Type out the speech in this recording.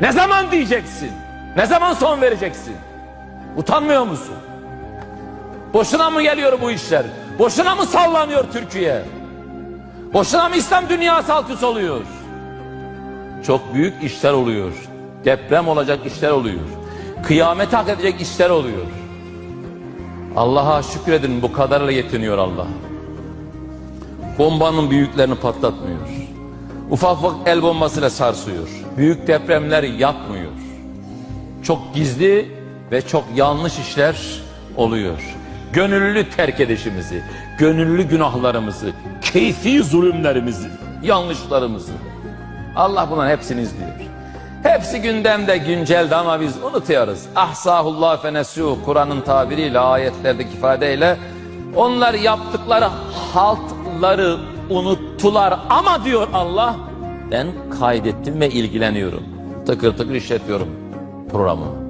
Ne zaman diyeceksin? Ne zaman son vereceksin? Utanmıyor musun? Boşuna mı geliyor bu işler? Boşuna mı sallanıyor Türkiye? Boşuna mı İslam dünyası alt oluyor? Çok büyük işler oluyor. Deprem olacak işler oluyor. Kıyameti hak edecek işler oluyor. Allah'a şükredin bu kadarla yetiniyor Allah. Bombanın büyüklerini patlatmıyor. Ufak ufak el bombasıyla sarsıyor. Büyük depremler yapmıyor. Çok gizli ve çok yanlış işler oluyor. Gönüllü terk edişimizi, gönüllü günahlarımızı, keyfi zulümlerimizi, yanlışlarımızı. Allah bunların hepsini izliyor. Hepsi gündemde güncelde ama biz unutuyoruz. Ahsahullah fenesu Kur'an'ın tabiriyle ayetlerdeki ifadeyle onlar yaptıkları haltları unuttular ama diyor Allah ben kaydettim ve ilgileniyorum. Tıkır tıkır işletiyorum programımı.